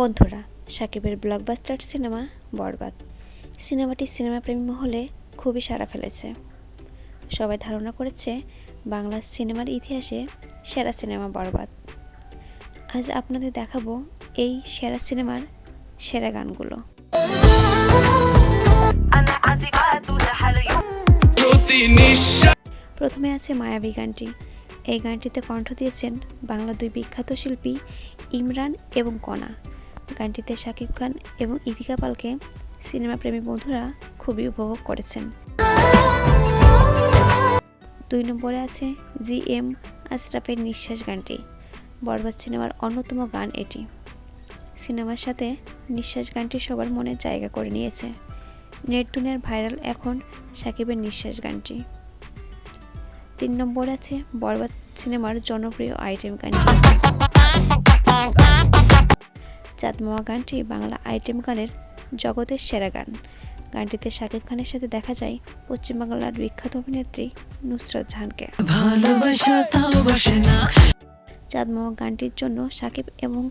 বন্ধুরা, সাকিবের blockbuster cinema বরবাদ। সিনেমাটি সিনেমাপ্রেমী মহলে খুবই সাড়া ফেলেছে। সবাই ধারণা করেছে, বাংলা সিনেমার ইতিহাসে সেরা সিনেমা বরবাদ। আজ আপনাদের দেখাবো এই সেরা সিনেমার সেরা গানগুলো। প্রথমে আছে মায়াবী গানটি। এই গানটিতে কণ্ঠ দিয়েছেন বাংলা দুই বিখ্যাত শিল্পী ইমরান এবং কণা গানটিতে শাকিব খান এবং ইতিকা পালকে সিনেমা প্রেমী বন্ধুরা খুবই উপভোগ করেছেন। দুই নম্বরে আছে জি এম আশরাফের নিঃশ্বাস গানটি। বরবাদ সিনেমার অন্যতম গান এটি। সিনেমার সাথে নিঃশ্বাস গানটি সবার মনে জায়গা করে নিয়েছে। নেট ভাইরাল এখন সাকিবের নিঃশ্বাস গানটি। তিন নম্বরে আছে বরবাদ সিনেমার জনপ্রিয় আইটেম গানটি। চাঁদমামা গানটি বাংলা আইটেম গানের জগতের সেরা গান। গানটিতে শাকিব খানের সাথে দেখা যায় পশ্চিমবাংলার বিখ্যাত অভিনেত্রী নুসরাত জাহানকে। চাঁদমামা গানটির জন্য শাকিব এবং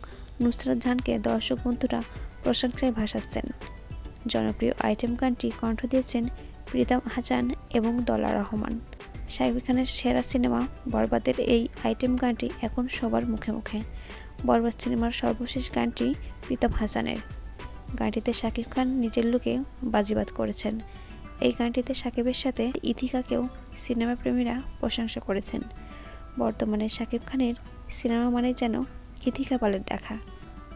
নুসরাত জাহানকে দর্শক বন্ধুরা প্রশংসায় ভাসাচ্ছেন। জনপ্রিয় আইটেম গানটি কণ্ঠ দিয়েছেন প্রীতম হাসান এবং দলা রহমান। শাকিব খানের সেরা সিনেমা বরবাদের এই আইটেম গানটি এখন সবার মুখে মুখে। বরবাদ সিনেমার সর্বশেষ গানটি প্রীতম হাসানের। গানটিতে শাকিব খান নিজের লুকে বাজিবাদ করেছেন। এই গানটিতে শাকিবের সাথে ইথিকাকেও সিনেমা প্রেমীরা প্রশংসা করেছেন। বর্তমানে শাকিব খানের সিনেমা মানে যেন ইথিকা পালের দেখা।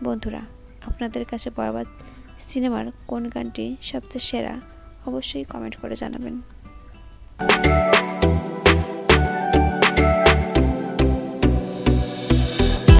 বন্ধুরা, আপনাদের কাছে বরবাদ সিনেমার কোন গানটি সবচেয়ে সেরা অবশ্যই কমেন্ট করে জানাবেন।